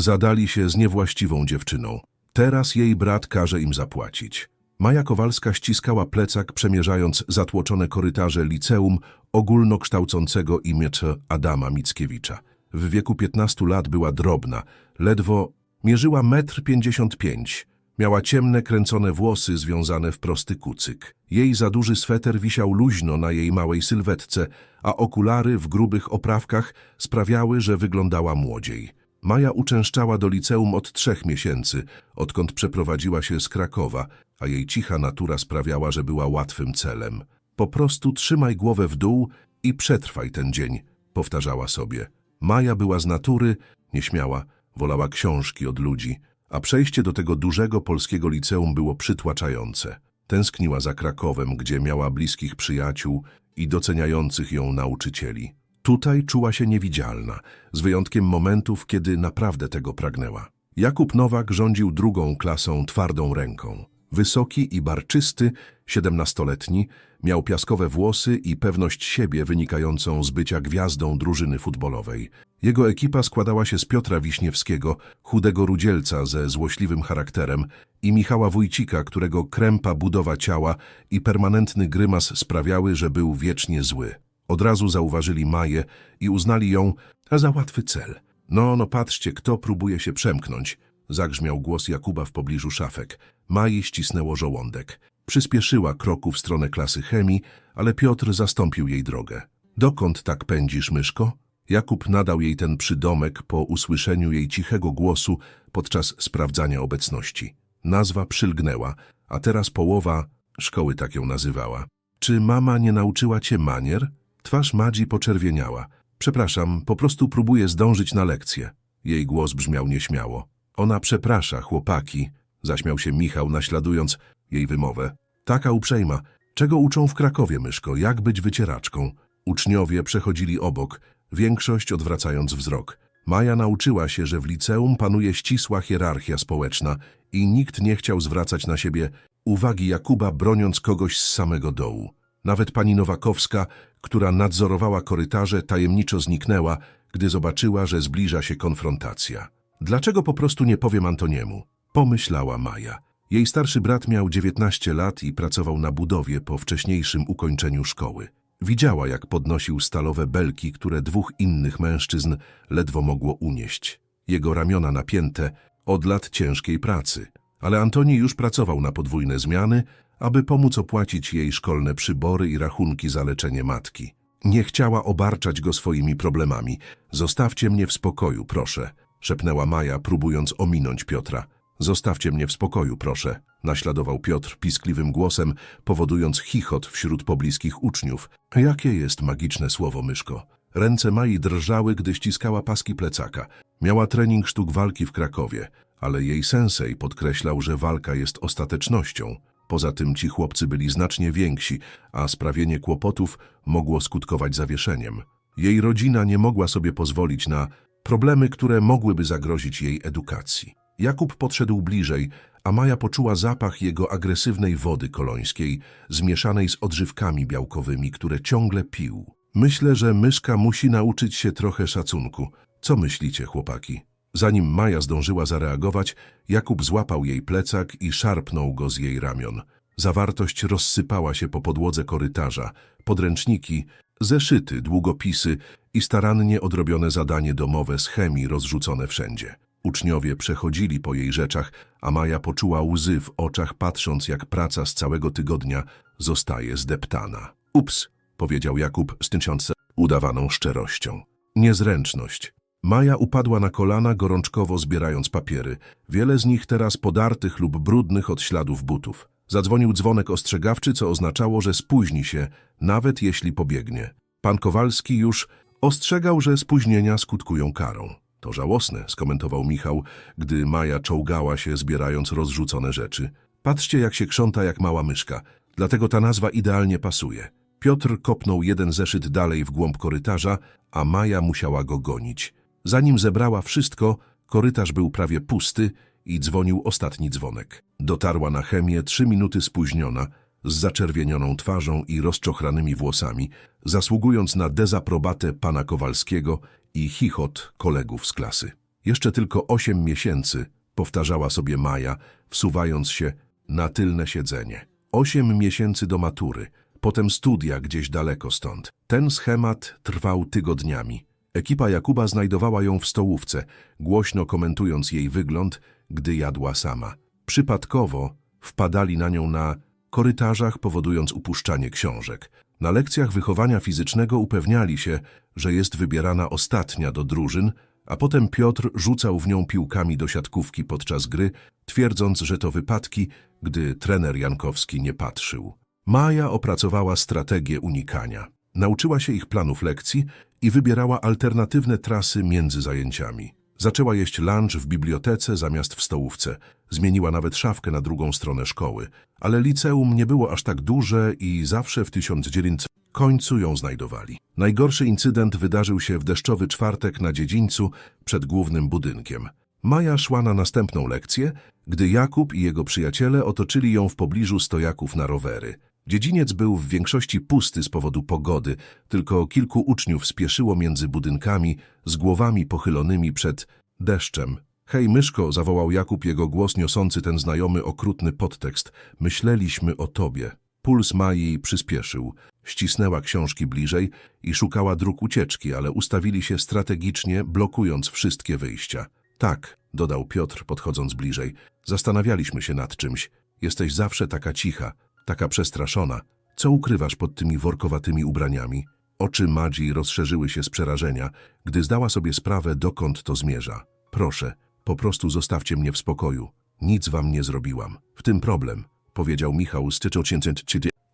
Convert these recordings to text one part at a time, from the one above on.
Zadali się z niewłaściwą dziewczyną. Teraz jej brat każe im zapłacić. Maja Kowalska ściskała plecak, przemierzając zatłoczone korytarze liceum ogólnokształcącego imię Adama Mickiewicza. W wieku 15 lat była drobna, ledwo mierzyła metr pięćdziesiąt pięć. Miała ciemne, kręcone włosy związane w prosty kucyk. Jej za duży sweter wisiał luźno na jej małej sylwetce, a okulary w grubych oprawkach sprawiały, że wyglądała młodziej. Maja uczęszczała do liceum od trzech miesięcy, odkąd przeprowadziła się z Krakowa, a jej cicha natura sprawiała, że była łatwym celem. Po prostu trzymaj głowę w dół i przetrwaj ten dzień, powtarzała sobie. Maja była z natury, nieśmiała, wolała książki od ludzi, a przejście do tego dużego polskiego liceum było przytłaczające. Tęskniła za Krakowem, gdzie miała bliskich przyjaciół i doceniających ją nauczycieli. Tutaj czuła się niewidzialna, z wyjątkiem momentów, kiedy naprawdę tego pragnęła. Jakub Nowak rządził drugą klasą twardą ręką. Wysoki i barczysty, siedemnastoletni, miał piaskowe włosy i pewność siebie wynikającą z bycia gwiazdą drużyny futbolowej. Jego ekipa składała się z Piotra Wiśniewskiego, chudego rudzielca ze złośliwym charakterem i Michała Wójcika, którego krępa budowa ciała i permanentny grymas sprawiały, że był wiecznie zły. Od razu zauważyli Maję i uznali ją za łatwy cel. No, no patrzcie, kto próbuje się przemknąć. Zagrzmiał głos Jakuba w pobliżu szafek. Maji ścisnęło żołądek. Przyspieszyła kroku w stronę klasy chemii, ale Piotr zastąpił jej drogę. Dokąd tak pędzisz, myszko? Jakub nadał jej ten przydomek po usłyszeniu jej cichego głosu podczas sprawdzania obecności. Nazwa przylgnęła, a teraz połowa szkoły tak ją nazywała. Czy mama nie nauczyła cię manier? Twarz Madzi poczerwieniała. Przepraszam, po prostu próbuję zdążyć na lekcję. Jej głos brzmiał nieśmiało. Ona przeprasza, chłopaki, zaśmiał się Michał, naśladując jej wymowę. Taka uprzejma. Czego uczą w Krakowie, myszko? Jak być wycieraczką? Uczniowie przechodzili obok, większość odwracając wzrok. Maja nauczyła się, że w liceum panuje ścisła hierarchia społeczna i nikt nie chciał zwracać na siebie uwagi Jakuba, broniąc kogoś z samego dołu. Nawet pani Nowakowska, która nadzorowała korytarze, tajemniczo zniknęła, gdy zobaczyła, że zbliża się konfrontacja. Dlaczego po prostu nie powiem Antoniemu? Pomyślała Maja. Jej starszy brat miał 19 lat i pracował na budowie po wcześniejszym ukończeniu szkoły. Widziała, jak podnosił stalowe belki, które dwóch innych mężczyzn ledwo mogło unieść. Jego ramiona napięte od lat ciężkiej pracy. Ale Antoni już pracował na podwójne zmiany, aby pomóc opłacić jej szkolne przybory i rachunki za leczenie matki. Nie chciała obarczać go swoimi problemami. Zostawcie mnie w spokoju, proszę, szepnęła Maja, próbując ominąć Piotra. Zostawcie mnie w spokoju, proszę, naśladował Piotr piskliwym głosem, powodując chichot wśród pobliskich uczniów. Jakie jest magiczne słowo, myszko? Ręce Mai drżały, gdy ściskała paski plecaka. Miała trening sztuk walki w Krakowie, ale jej sensei podkreślał, że walka jest ostatecznością. Poza tym ci chłopcy byli znacznie więksi, a sprawienie kłopotów mogło skutkować zawieszeniem. Jej rodzina nie mogła sobie pozwolić na problemy, które mogłyby zagrozić jej edukacji. Jakub podszedł bliżej, a Maja poczuła zapach jego agresywnej wody kolońskiej, zmieszanej z odżywkami białkowymi, które ciągle pił. Myślę, że myszka musi nauczyć się trochę szacunku. Co myślicie, chłopaki? Zanim Maja zdążyła zareagować, Jakub złapał jej plecak i szarpnął go z jej ramion. Zawartość rozsypała się po podłodze korytarza. Podręczniki, zeszyty, długopisy i starannie odrobione zadanie domowe z chemii rozrzucone wszędzie. Uczniowie przechodzili po jej rzeczach, a Maja poczuła łzy w oczach, patrząc jak praca z całego tygodnia zostaje zdeptana. Ups, powiedział Jakub z tysiące udawaną szczerością. Niezręczność. Maja upadła na kolana, gorączkowo zbierając papiery. Wiele z nich teraz podartych lub brudnych od śladów butów. Zadzwonił dzwonek ostrzegawczy, co oznaczało, że spóźni się, nawet jeśli pobiegnie. Pan Kowalski już ostrzegał, że spóźnienia skutkują karą. To żałosne, skomentował Michał, gdy Maja czołgała się, zbierając rozrzucone rzeczy. Patrzcie, jak się krząta jak mała myszka. Dlatego ta nazwa idealnie pasuje. Piotr kopnął jeden zeszyt dalej w głąb korytarza, a Maja musiała go gonić. Zanim zebrała wszystko, korytarz był prawie pusty i dzwonił ostatni dzwonek. Dotarła na chemię trzy minuty spóźniona, z zaczerwienioną twarzą i rozczochranymi włosami, zasługując na dezaprobatę pana Kowalskiego i chichot kolegów z klasy. Jeszcze tylko osiem miesięcy, powtarzała sobie Maja, wsuwając się na tylne siedzenie. Osiem miesięcy do matury, potem studia gdzieś daleko stąd. Ten schemat trwał tygodniami. Ekipa Jakuba znajdowała ją w stołówce, głośno komentując jej wygląd, gdy jadła sama. Przypadkowo wpadali na nią na korytarzach, powodując upuszczanie książek. Na lekcjach wychowania fizycznego upewniali się, że jest wybierana ostatnia do drużyn, a potem Piotr rzucał w nią piłkami do siatkówki podczas gry, twierdząc, że to wypadki, gdy trener Jankowski nie patrzył. Maja opracowała strategię unikania. Nauczyła się ich planów lekcji i wybierała alternatywne trasy między zajęciami. Zaczęła jeść lunch w bibliotece zamiast w stołówce. Zmieniła nawet szafkę na drugą stronę szkoły. Ale liceum nie było aż tak duże i zawsze w 1900 końcu ją znajdowali. Najgorszy incydent wydarzył się w deszczowy czwartek na dziedzińcu przed głównym budynkiem. Maja szła na następną lekcję, gdy Jakub i jego przyjaciele otoczyli ją w pobliżu stojaków na rowery. Dziedziniec był w większości pusty z powodu pogody, tylko kilku uczniów spieszyło między budynkami z głowami pochylonymi przed deszczem. Hej, myszko, zawołał Jakub, jego głos niosący ten znajomy okrutny podtekst. Myśleliśmy o tobie. Puls Mai przyspieszył. Ścisnęła książki bliżej i szukała dróg ucieczki, ale ustawili się strategicznie, blokując wszystkie wyjścia. Tak, dodał Piotr, podchodząc bliżej. Zastanawialiśmy się nad czymś. Jesteś zawsze taka cicha, taka przestraszona. Co ukrywasz pod tymi workowatymi ubraniami? Oczy Madzi rozszerzyły się z przerażenia, gdy zdała sobie sprawę, dokąd to zmierza. Proszę, po prostu zostawcie mnie w spokoju. Nic wam nie zrobiłam. W tym problem, powiedział Michał z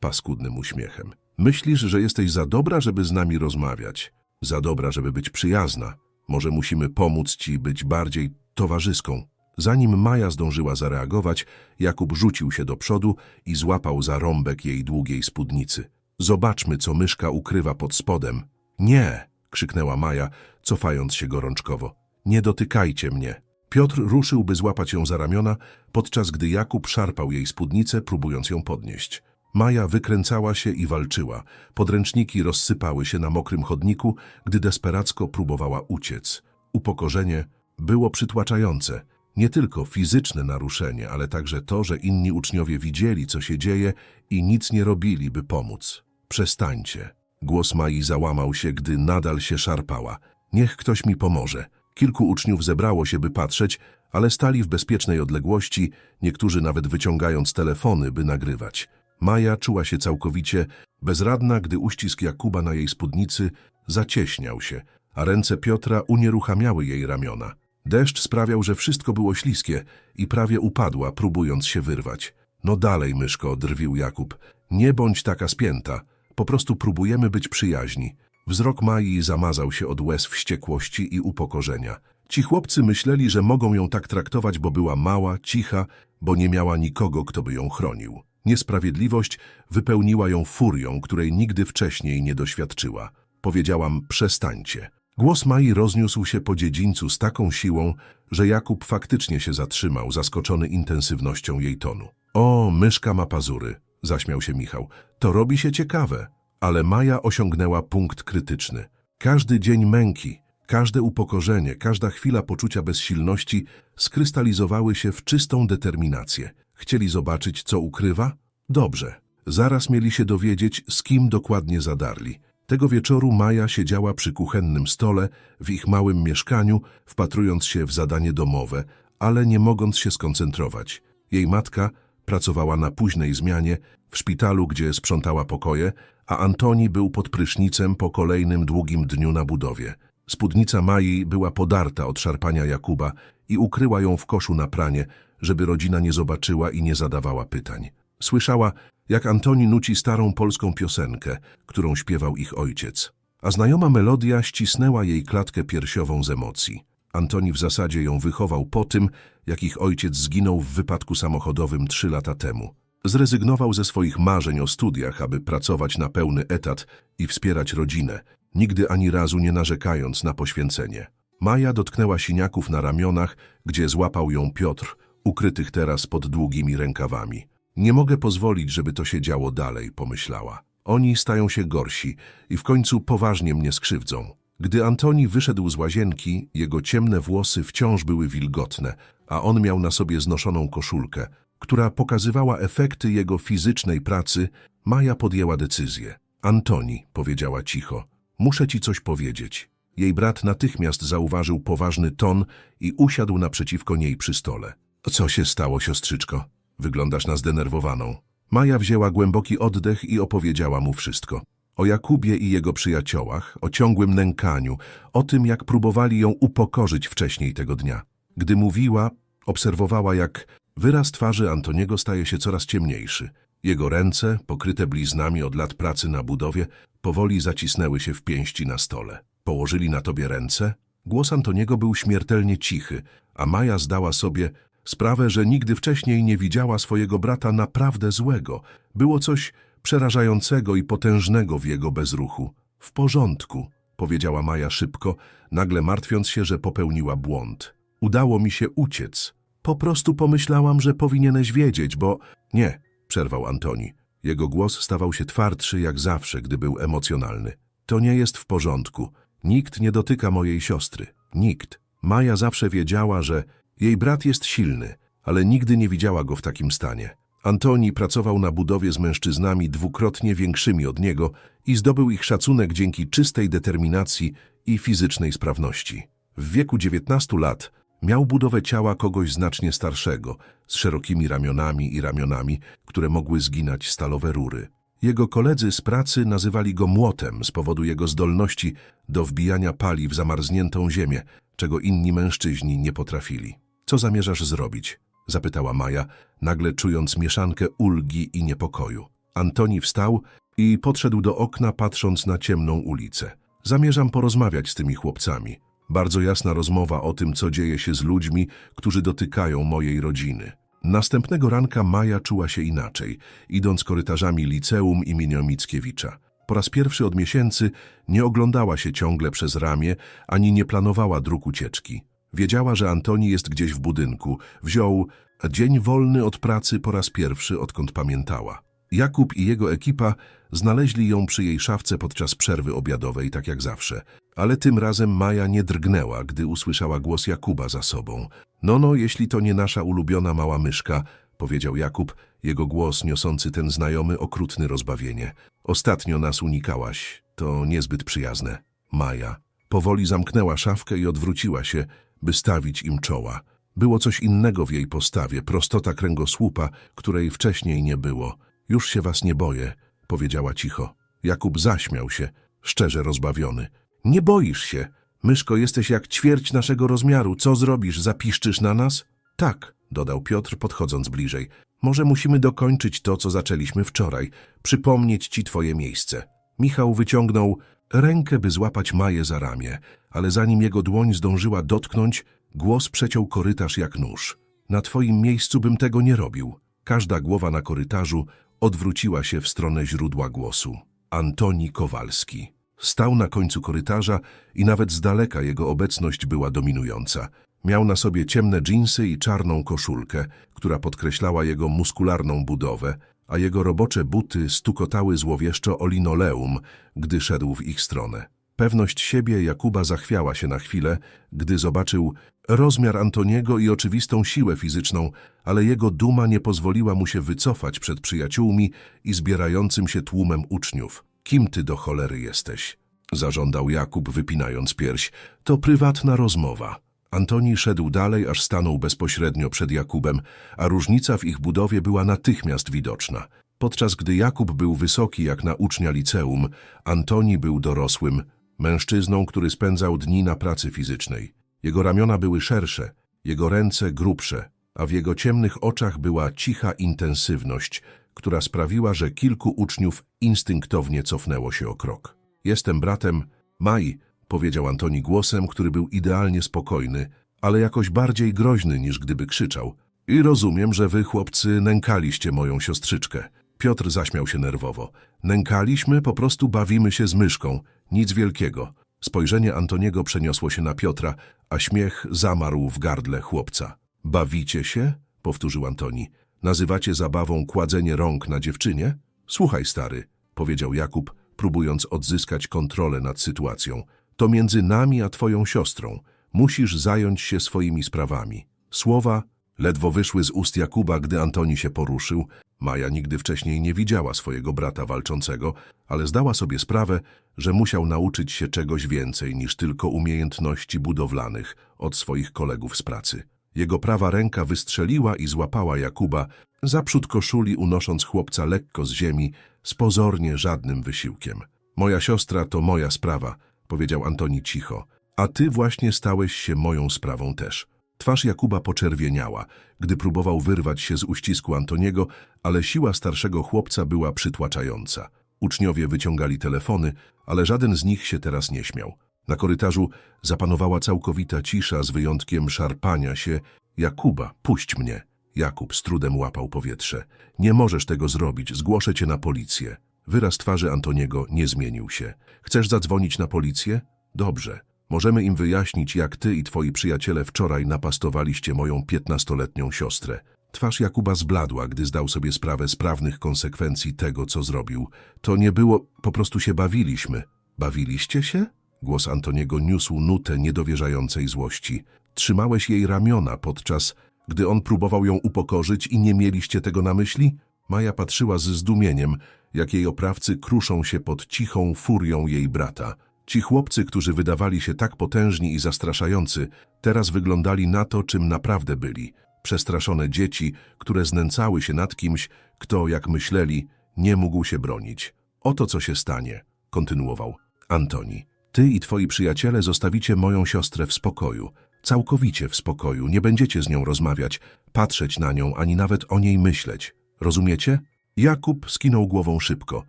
paskudnym uśmiechem. Myślisz, że jesteś za dobra, żeby z nami rozmawiać? Za dobra, żeby być przyjazna? Może musimy pomóc ci być bardziej towarzyską? Zanim Maja zdążyła zareagować, Jakub rzucił się do przodu i złapał za rąbek jej długiej spódnicy. Zobaczmy, co myszka ukrywa pod spodem. Nie! krzyknęła Maja, cofając się gorączkowo. Nie dotykajcie mnie. Piotr ruszył, by złapać ją za ramiona, podczas gdy Jakub szarpał jej spódnicę, próbując ją podnieść. Maja wykręcała się i walczyła. Podręczniki rozsypały się na mokrym chodniku, gdy desperacko próbowała uciec. Upokorzenie było przytłaczające. Nie tylko fizyczne naruszenie, ale także to, że inni uczniowie widzieli, co się dzieje i nic nie robili, by pomóc. Przestańcie. Głos Mai załamał się, gdy nadal się szarpała. Niech ktoś mi pomoże. Kilku uczniów zebrało się, by patrzeć, ale stali w bezpiecznej odległości, niektórzy nawet wyciągając telefony, by nagrywać. Maja czuła się całkowicie bezradna, gdy uścisk Jakuba na jej spódnicy zacieśniał się, a ręce Piotra unieruchamiały jej ramiona. Deszcz sprawiał, że wszystko było śliskie i prawie upadła, próbując się wyrwać. No dalej, myszko, drwił Jakub. Nie bądź taka spięta. Po prostu próbujemy być przyjaźni. Wzrok Mai zamazał się od łez wściekłości i upokorzenia. Ci chłopcy myśleli, że mogą ją tak traktować, bo była mała, cicha, bo nie miała nikogo, kto by ją chronił. Niesprawiedliwość wypełniła ją furią, której nigdy wcześniej nie doświadczyła. Powiedziałam, przestańcie. Głos Mai rozniósł się po dziedzińcu z taką siłą, że Jakub faktycznie się zatrzymał, zaskoczony intensywnością jej tonu. O, myszka ma pazury, zaśmiał się Michał. To robi się ciekawe. Ale Maja osiągnęła punkt krytyczny. Każdy dzień męki, każde upokorzenie, każda chwila poczucia bezsilności skrystalizowały się w czystą determinację. Chcieli zobaczyć, co ukrywa? Dobrze. Zaraz mieli się dowiedzieć, z kim dokładnie zadarli. Tego wieczoru Maja siedziała przy kuchennym stole w ich małym mieszkaniu, wpatrując się w zadanie domowe, ale nie mogąc się skoncentrować. Jej matka pracowała na późnej zmianie w szpitalu, gdzie sprzątała pokoje, a Antoni był pod prysznicem po kolejnym długim dniu na budowie. Spódnica Mai była podarta od szarpania Jakuba i ukryła ją w koszu na pranie, żeby rodzina nie zobaczyła i nie zadawała pytań. Słyszała, jak Antoni nuci starą polską piosenkę, którą śpiewał ich ojciec. A znajoma melodia ścisnęła jej klatkę piersiową z emocji. Antoni w zasadzie ją wychował po tym, jak ich ojciec zginął w wypadku samochodowym trzy lata temu. Zrezygnował ze swoich marzeń o studiach, aby pracować na pełny etat i wspierać rodzinę, nigdy ani razu nie narzekając na poświęcenie. Maja dotknęła siniaków na ramionach, gdzie złapał ją Piotr, ukrytych teraz pod długimi rękawami. Nie mogę pozwolić, żeby to się działo dalej, pomyślała. Oni stają się gorsi i w końcu poważnie mnie skrzywdzą. Gdy Antoni wyszedł z łazienki, jego ciemne włosy wciąż były wilgotne, a on miał na sobie znoszoną koszulkę, która pokazywała efekty jego fizycznej pracy, Maja podjęła decyzję. Antoni, powiedziała cicho, muszę ci coś powiedzieć. Jej brat natychmiast zauważył poważny ton i usiadł naprzeciwko niej przy stole. Co się stało, siostrzyczko? Wyglądasz na zdenerwowaną. Maja wzięła głęboki oddech i opowiedziała mu wszystko. O Jakubie i jego przyjaciołach, o ciągłym nękaniu, o tym, jak próbowali ją upokorzyć wcześniej tego dnia. Gdy mówiła, obserwowała, jak wyraz twarzy Antoniego staje się coraz ciemniejszy. Jego ręce, pokryte bliznami od lat pracy na budowie, powoli zacisnęły się w pięści na stole. Położyli na tobie ręce? Głos Antoniego był śmiertelnie cichy, a Maja zdała sobie sprawę, że nigdy wcześniej nie widziała swojego brata naprawdę złego. Było coś przerażającego i potężnego w jego bezruchu. W porządku, powiedziała Maja szybko, nagle martwiąc się, że popełniła błąd. Udało mi się uciec. Po prostu pomyślałam, że powinieneś wiedzieć, bo... Nie, przerwał Antoni. Jego głos stawał się twardszy jak zawsze, gdy był emocjonalny. To nie jest w porządku. Nikt nie dotyka mojej siostry. Nikt. Maja zawsze wiedziała, że jej brat jest silny, ale nigdy nie widziała go w takim stanie. Antoni pracował na budowie z mężczyznami dwukrotnie większymi od niego i zdobył ich szacunek dzięki czystej determinacji i fizycznej sprawności. W wieku 19 lat miał budowę ciała kogoś znacznie starszego, z szerokimi ramionami i ramionami, które mogły zginać stalowe rury. Jego koledzy z pracy nazywali go młotem z powodu jego zdolności do wbijania pali w zamarzniętą ziemię, czego inni mężczyźni nie potrafili. Co zamierzasz zrobić? zapytała Maja, nagle czując mieszankę ulgi i niepokoju. Antoni wstał i podszedł do okna, patrząc na ciemną ulicę. Zamierzam porozmawiać z tymi chłopcami. Bardzo jasna rozmowa o tym, co dzieje się z ludźmi, którzy dotykają mojej rodziny. Następnego ranka Maja czuła się inaczej, idąc korytarzami liceum imienia Mickiewicza. Po raz pierwszy od miesięcy nie oglądała się ciągle przez ramię, ani nie planowała dróg ucieczki. Wiedziała, że Antoni jest gdzieś w budynku. Wziął dzień wolny od pracy po raz pierwszy, odkąd pamiętała. Jakub i jego ekipa znaleźli ją przy jej szafce podczas przerwy obiadowej, tak jak zawsze. Ale tym razem Maja nie drgnęła, gdy usłyszała głos Jakuba za sobą. No, no, jeśli to nie nasza ulubiona mała myszka, powiedział Jakub, jego głos niosący ten znajomy, okrutny rozbawienie. Ostatnio nas unikałaś. To niezbyt przyjazne. Maja. Powoli zamknęła szafkę i odwróciła się, by stawić im czoła. Było coś innego w jej postawie, prostota kręgosłupa, której wcześniej nie było. Już się was nie boję, powiedziała cicho. Jakub zaśmiał się, szczerze rozbawiony. Nie boisz się. Myszko, jesteś jak ćwierć naszego rozmiaru. Co zrobisz? Zapiszczysz na nas? Tak, dodał Piotr, podchodząc bliżej. Może musimy dokończyć to, co zaczęliśmy wczoraj. Przypomnieć ci twoje miejsce. Michał wyciągnął rękę, by złapać Maję za ramię, ale zanim jego dłoń zdążyła dotknąć, głos przeciął korytarz jak nóż. Na twoim miejscu bym tego nie robił. Każda głowa na korytarzu odwróciła się w stronę źródła głosu. Antoni Kowalski. Stał na końcu korytarza i nawet z daleka jego obecność była dominująca. Miał na sobie ciemne dżinsy i czarną koszulkę, która podkreślała jego muskularną budowę, a jego robocze buty stukotały złowieszczo o linoleum, gdy szedł w ich stronę. Pewność siebie Jakuba zachwiała się na chwilę, gdy zobaczył rozmiar Antoniego i oczywistą siłę fizyczną, ale jego duma nie pozwoliła mu się wycofać przed przyjaciółmi i zbierającym się tłumem uczniów. Kim ty do cholery jesteś? Zażądał Jakub, wypinając pierś. To prywatna rozmowa. Antoni szedł dalej, aż stanął bezpośrednio przed Jakubem, a różnica w ich budowie była natychmiast widoczna. Podczas gdy Jakub był wysoki jak na ucznia liceum, Antoni był dorosłym, mężczyzną, który spędzał dni na pracy fizycznej. Jego ramiona były szersze, jego ręce grubsze, a w jego ciemnych oczach była cicha intensywność, która sprawiła, że kilku uczniów instynktownie cofnęło się o krok. Jestem bratem Mai, powiedział Antoni głosem, który był idealnie spokojny, ale jakoś bardziej groźny niż gdyby krzyczał. I rozumiem, że wy, chłopcy, nękaliście moją siostrzyczkę. Piotr zaśmiał się nerwowo. Nękaliśmy, po prostu bawimy się z myszką. Nic wielkiego. Spojrzenie Antoniego przeniosło się na Piotra, a śmiech zamarł w gardle chłopca. Bawicie się? powtórzył Antoni. Nazywacie zabawą kładzenie rąk na dziewczynie? Słuchaj, stary, powiedział Jakub, próbując odzyskać kontrolę nad sytuacją. To między nami a twoją siostrą. Musisz zająć się swoimi sprawami. Słowa ledwo wyszły z ust Jakuba, gdy Antoni się poruszył. Maja nigdy wcześniej nie widziała swojego brata walczącego, ale zdała sobie sprawę, że musiał nauczyć się czegoś więcej niż tylko umiejętności budowlanych od swoich kolegów z pracy. Jego prawa ręka wystrzeliła i złapała Jakuba za przód koszuli, unosząc chłopca lekko z ziemi, z pozornie żadnym wysiłkiem. Moja siostra to moja sprawa, powiedział Antoni cicho, a ty właśnie stałeś się moją sprawą też. Twarz Jakuba poczerwieniała, gdy próbował wyrwać się z uścisku Antoniego, ale siła starszego chłopca była przytłaczająca. Uczniowie wyciągali telefony, ale żaden z nich się teraz nie śmiał. Na korytarzu zapanowała całkowita cisza z wyjątkiem szarpania się. Jakuba, puść mnie. Jakub z trudem łapał powietrze. Nie możesz tego zrobić, zgłoszę cię na policję. Wyraz twarzy Antoniego nie zmienił się. Chcesz zadzwonić na policję? Dobrze. Możemy im wyjaśnić, jak ty i twoi przyjaciele wczoraj napastowaliście moją piętnastoletnią siostrę. Twarz Jakuba zbladła, gdy zdał sobie sprawę z prawnych konsekwencji tego, co zrobił. To nie było, po prostu się bawiliśmy. Bawiliście się? Głos Antoniego niósł nutę niedowierzającej złości. Trzymałeś jej ramiona podczas, gdy on próbował ją upokorzyć i nie mieliście tego na myśli? Maja patrzyła z zdumieniem, jak jej oprawcy kruszą się pod cichą furią jej brata. Ci chłopcy, którzy wydawali się tak potężni i zastraszający, teraz wyglądali na to, czym naprawdę byli. Przestraszone dzieci, które znęcały się nad kimś, kto, jak myśleli, nie mógł się bronić. Oto co się stanie, kontynuował Antoni. Ty i twoi przyjaciele zostawicie moją siostrę w spokoju. Całkowicie w spokoju. Nie będziecie z nią rozmawiać, patrzeć na nią, ani nawet o niej myśleć. Rozumiecie? Jakub skinął głową szybko.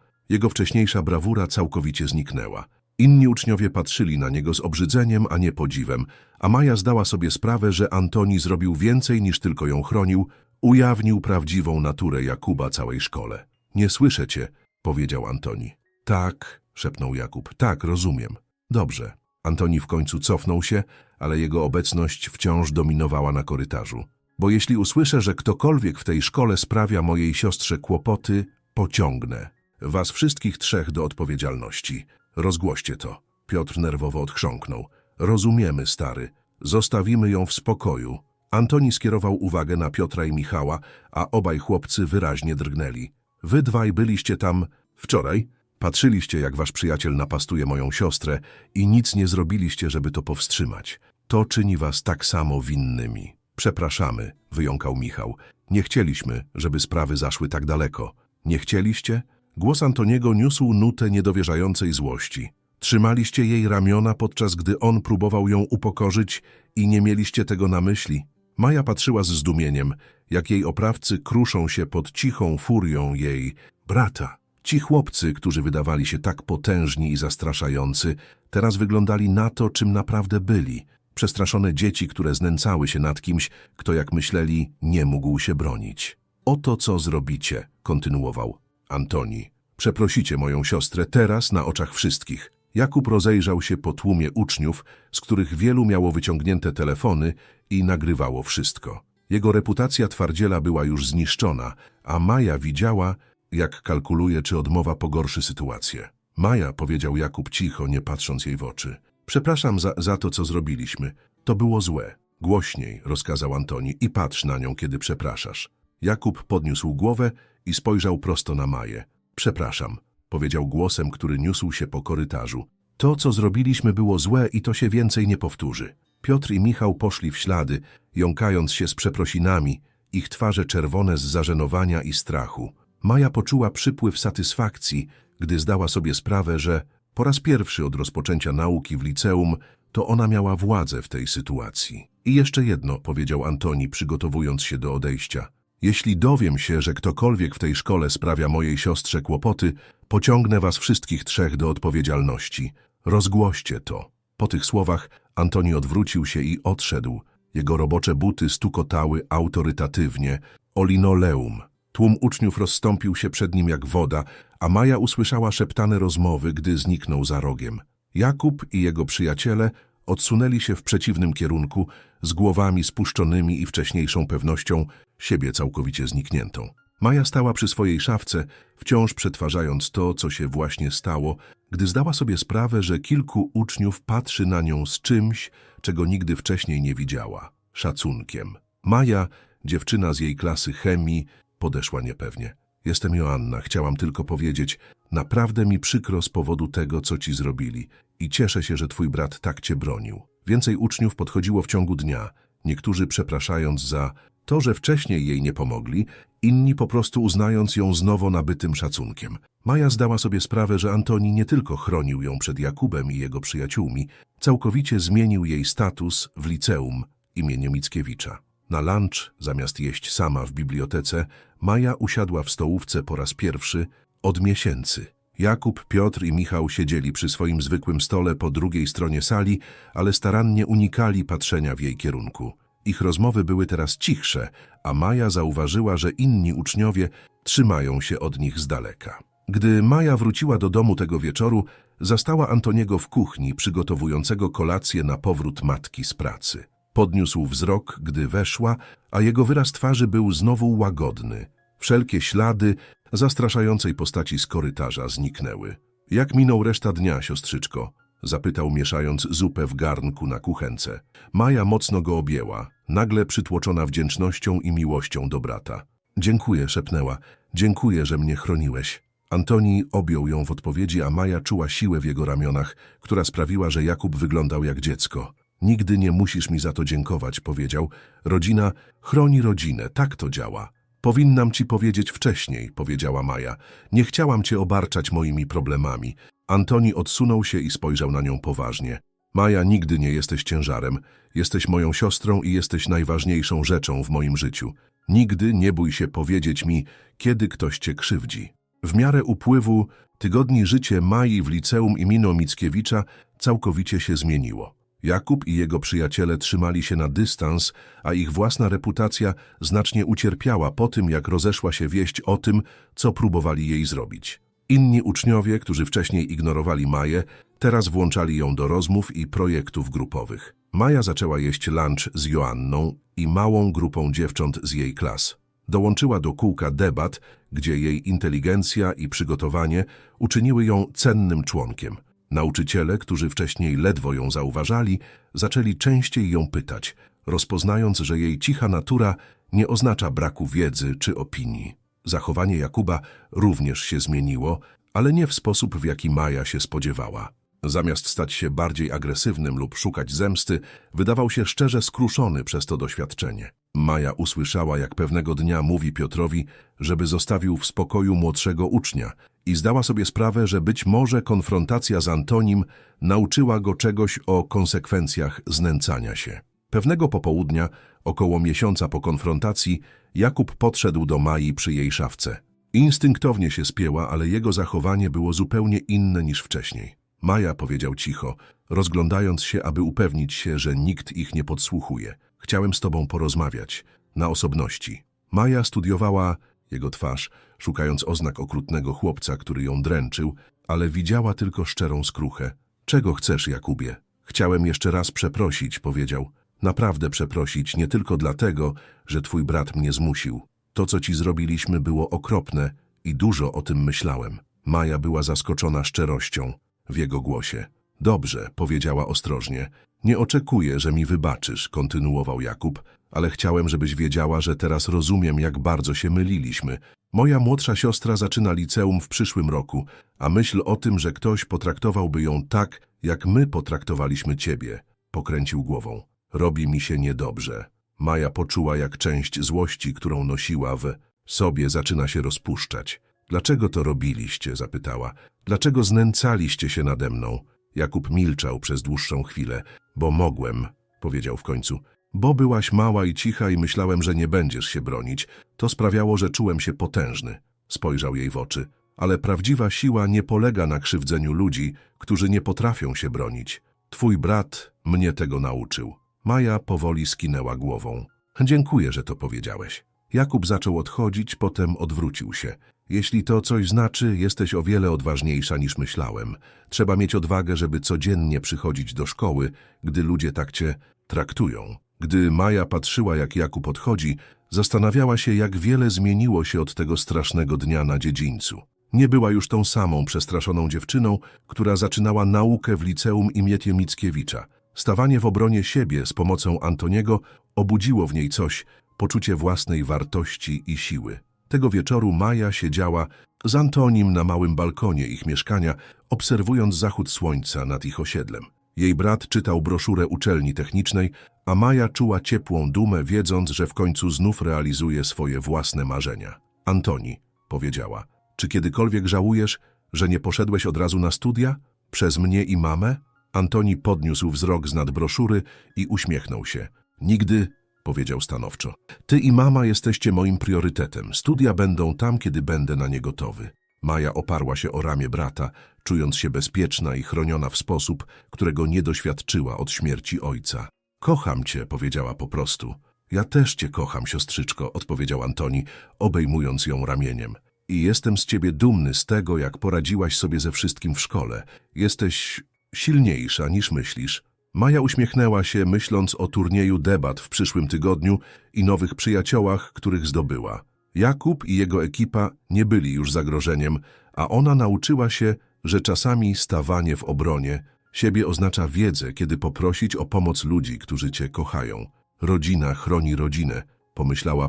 Jego wcześniejsza brawura całkowicie zniknęła. Inni uczniowie patrzyli na niego z obrzydzeniem, a nie podziwem, a Maja zdała sobie sprawę, że Antoni zrobił więcej niż tylko ją chronił, ujawnił prawdziwą naturę Jakuba całej szkole. Nie słyszę cię, powiedział Antoni. Tak, szepnął Jakub, tak, rozumiem. Dobrze. Antoni w końcu cofnął się, ale jego obecność wciąż dominowała na korytarzu. Bo jeśli usłyszę, że ktokolwiek w tej szkole sprawia mojej siostrze kłopoty, pociągnę. Was wszystkich trzech do odpowiedzialności. Rozgłoście to. Piotr nerwowo odchrząknął. Rozumiemy, stary. Zostawimy ją w spokoju. Antoni skierował uwagę na Piotra i Michała, a obaj chłopcy wyraźnie drgnęli. Wy dwaj byliście tam wczoraj? Patrzyliście, jak wasz przyjaciel napastuje moją siostrę i nic nie zrobiliście, żeby to powstrzymać. To czyni was tak samo winnymi. Przepraszamy, wyjąkał Michał. Nie chcieliśmy, żeby sprawy zaszły tak daleko. Nie chcieliście? Głos Antoniego niósł nutę niedowierzającej złości. Trzymaliście jej ramiona, podczas gdy on próbował ją upokorzyć i nie mieliście tego na myśli. Maja patrzyła z zdumieniem, jak jej oprawcy kruszą się pod cichą furią jej brata. Ci chłopcy, którzy wydawali się tak potężni i zastraszający, teraz wyglądali na to, czym naprawdę byli. Przestraszone dzieci, które znęcały się nad kimś, kto, jak myśleli, nie mógł się bronić. Oto co zrobicie, kontynuował Antoni. Przeprosicie moją siostrę teraz na oczach wszystkich. Jakub rozejrzał się po tłumie uczniów, z których wielu miało wyciągnięte telefony i nagrywało wszystko. Jego reputacja twardziela była już zniszczona, a Maja widziała, jak kalkuluje, czy odmowa pogorszy sytuację. Maja, powiedział Jakub cicho, nie patrząc jej w oczy. Przepraszam za, za to, co zrobiliśmy. To było złe. Głośniej, rozkazał Antoni, i patrz na nią, kiedy przepraszasz. Jakub podniósł głowę i spojrzał prosto na Maję. Przepraszam, powiedział głosem, który niósł się po korytarzu. To, co zrobiliśmy, było złe i to się więcej nie powtórzy. Piotr i Michał poszli w ślady, jąkając się z przeprosinami, ich twarze czerwone z zażenowania i strachu. Maja poczuła przypływ satysfakcji, gdy zdała sobie sprawę, że po raz pierwszy od rozpoczęcia nauki w liceum to ona miała władzę w tej sytuacji. I jeszcze jedno, powiedział Antoni, przygotowując się do odejścia. Jeśli dowiem się, że ktokolwiek w tej szkole sprawia mojej siostrze kłopoty, pociągnę was wszystkich trzech do odpowiedzialności. Rozgłoście to. Po tych słowach Antoni odwrócił się i odszedł. Jego robocze buty stukotały autorytatywnie o linoleum. Tłum uczniów rozstąpił się przed nim jak woda, a Maja usłyszała szeptane rozmowy, gdy zniknął za rogiem. Jakub i jego przyjaciele odsunęli się w przeciwnym kierunku, z głowami spuszczonymi i wcześniejszą pewnością siebie całkowicie znikniętą. Maja stała przy swojej szafce, wciąż przetwarzając to, co się właśnie stało, gdy zdała sobie sprawę, że kilku uczniów patrzy na nią z czymś, czego nigdy wcześniej nie widziała szacunkiem. Maja, dziewczyna z jej klasy chemii, podeszła niepewnie. Jestem Joanna, chciałam tylko powiedzieć, naprawdę mi przykro z powodu tego, co ci zrobili i cieszę się, że twój brat tak cię bronił. Więcej uczniów podchodziło w ciągu dnia, niektórzy przepraszając za to, że wcześniej jej nie pomogli, inni po prostu uznając ją z nowo nabytym szacunkiem. Maja zdała sobie sprawę, że Antoni nie tylko chronił ją przed Jakubem i jego przyjaciółmi, całkowicie zmienił jej status w liceum imieniem Mickiewicza. Na lunch, zamiast jeść sama w bibliotece, Maja usiadła w stołówce po raz pierwszy od miesięcy. Jakub, Piotr i Michał siedzieli przy swoim zwykłym stole po drugiej stronie sali, ale starannie unikali patrzenia w jej kierunku. Ich rozmowy były teraz cichsze, a Maja zauważyła, że inni uczniowie trzymają się od nich z daleka. Gdy Maja wróciła do domu tego wieczoru, zastała Antoniego w kuchni, przygotowującego kolację na powrót matki z pracy. Podniósł wzrok, gdy weszła, a jego wyraz twarzy był znowu łagodny. Wszelkie ślady zastraszającej postaci z korytarza zniknęły. Jak minął reszta dnia, siostrzyczko? Zapytał, mieszając zupę w garnku na kuchence. Maja mocno go objęła, nagle przytłoczona wdzięcznością i miłością do brata. Dziękuję, szepnęła. Dziękuję, że mnie chroniłeś. Antoni objął ją w odpowiedzi, a Maja czuła siłę w jego ramionach, która sprawiła, że Jakub wyglądał jak dziecko. Nigdy nie musisz mi za to dziękować, powiedział. Rodzina chroni rodzinę, tak to działa. Powinnam ci powiedzieć wcześniej, powiedziała Maja. Nie chciałam cię obarczać moimi problemami. Antoni odsunął się i spojrzał na nią poważnie. Maja, nigdy nie jesteś ciężarem. Jesteś moją siostrą i jesteś najważniejszą rzeczą w moim życiu. Nigdy nie bój się powiedzieć mi, kiedy ktoś cię krzywdzi. W miarę upływu tygodni życie Mai w liceum imienia Mickiewicza całkowicie się zmieniło. Jakub i jego przyjaciele trzymali się na dystans, a ich własna reputacja znacznie ucierpiała po tym, jak rozeszła się wieść o tym, co próbowali jej zrobić. Inni uczniowie, którzy wcześniej ignorowali Maję, teraz włączali ją do rozmów i projektów grupowych. Maja zaczęła jeść lunch z Joanną i małą grupą dziewcząt z jej klas. Dołączyła do kółka debat, gdzie jej inteligencja i przygotowanie uczyniły ją cennym członkiem. Nauczyciele, którzy wcześniej ledwo ją zauważali, zaczęli częściej ją pytać, rozpoznając, że jej cicha natura nie oznacza braku wiedzy czy opinii. Zachowanie Jakuba również się zmieniło, ale nie w sposób, w jaki Maja się spodziewała. Zamiast stać się bardziej agresywnym lub szukać zemsty, wydawał się szczerze skruszony przez to doświadczenie. Maja usłyszała, jak pewnego dnia mówi Piotrowi, żeby zostawił w spokoju młodszego ucznia i zdała sobie sprawę, że być może konfrontacja z Antonim nauczyła go czegoś o konsekwencjach znęcania się. Pewnego popołudnia, około miesiąca po konfrontacji, Jakub podszedł do Mai przy jej szafce. Instynktownie się spięła, ale jego zachowanie było zupełnie inne niż wcześniej. Maja powiedział cicho, rozglądając się, aby upewnić się, że nikt ich nie podsłuchuje. Chciałem z tobą porozmawiać, na osobności. Maja studiowała jego twarz, szukając oznak okrutnego chłopca, który ją dręczył, ale widziała tylko szczerą skruchę. Czego chcesz, Jakubie? Chciałem jeszcze raz przeprosić, powiedział. Naprawdę przeprosić, nie tylko dlatego, że twój brat mnie zmusił. To, co ci zrobiliśmy, było okropne i dużo o tym myślałem. Maja była zaskoczona szczerością w jego głosie. Dobrze, powiedziała ostrożnie. Nie oczekuję, że mi wybaczysz, kontynuował Jakub, ale chciałem, żebyś wiedziała, że teraz rozumiem, jak bardzo się myliliśmy. Moja młodsza siostra zaczyna liceum w przyszłym roku, a myśl o tym, że ktoś potraktowałby ją tak, jak my potraktowaliśmy ciebie, pokręcił głową. Robi mi się niedobrze. Maja poczuła, jak część złości, którą nosiła w sobie, zaczyna się rozpuszczać. Dlaczego to robiliście? zapytała. Dlaczego znęcaliście się nade mną? Jakub milczał przez dłuższą chwilę. Bo mogłem, powiedział w końcu. Bo byłaś mała i cicha i myślałem, że nie będziesz się bronić. To sprawiało, że czułem się potężny. Spojrzał jej w oczy. Ale prawdziwa siła nie polega na krzywdzeniu ludzi, którzy nie potrafią się bronić. Twój brat mnie tego nauczył. Maja powoli skinęła głową. Dziękuję, że to powiedziałeś. Jakub zaczął odchodzić, potem odwrócił się. Jeśli to coś znaczy, jesteś o wiele odważniejsza niż myślałem. Trzeba mieć odwagę, żeby codziennie przychodzić do szkoły, gdy ludzie tak cię traktują. Gdy Maja patrzyła, jak Jakub odchodzi, zastanawiała się, jak wiele zmieniło się od tego strasznego dnia na dziedzińcu. Nie była już tą samą przestraszoną dziewczyną, która zaczynała naukę w liceum imię Mickiewicza. Stawanie w obronie siebie z pomocą Antoniego obudziło w niej coś, poczucie własnej wartości i siły. Tego wieczoru Maja siedziała z Antonim na małym balkonie ich mieszkania, obserwując zachód słońca nad ich osiedlem. Jej brat czytał broszurę uczelni technicznej, a Maja czuła ciepłą dumę, wiedząc, że w końcu znów realizuje swoje własne marzenia. Antoni, powiedziała, czy kiedykolwiek żałujesz, że nie poszedłeś od razu na studia? Przez mnie i mamę? Antoni podniósł wzrok z nad broszury i uśmiechnął się. Nigdy, powiedział stanowczo. Ty i mama jesteście moim priorytetem. Studia będą tam, kiedy będę na nie gotowy. Maja oparła się o ramię brata, czując się bezpieczna i chroniona w sposób, którego nie doświadczyła od śmierci ojca. Kocham cię, powiedziała po prostu. Ja też cię kocham, siostrzyczko, odpowiedział Antoni, obejmując ją ramieniem. I jestem z ciebie dumny z tego, jak poradziłaś sobie ze wszystkim w szkole. Jesteś silniejsza niż myślisz. Maja uśmiechnęła się, myśląc o turnieju debat w przyszłym tygodniu i nowych przyjaciołach, których zdobyła. Jakub i jego ekipa nie byli już zagrożeniem, a ona nauczyła się, że czasami stawanie w obronie siebie oznacza wiedzę, kiedy poprosić o pomoc ludzi, którzy cię kochają. Rodzina chroni rodzinę, pomyślała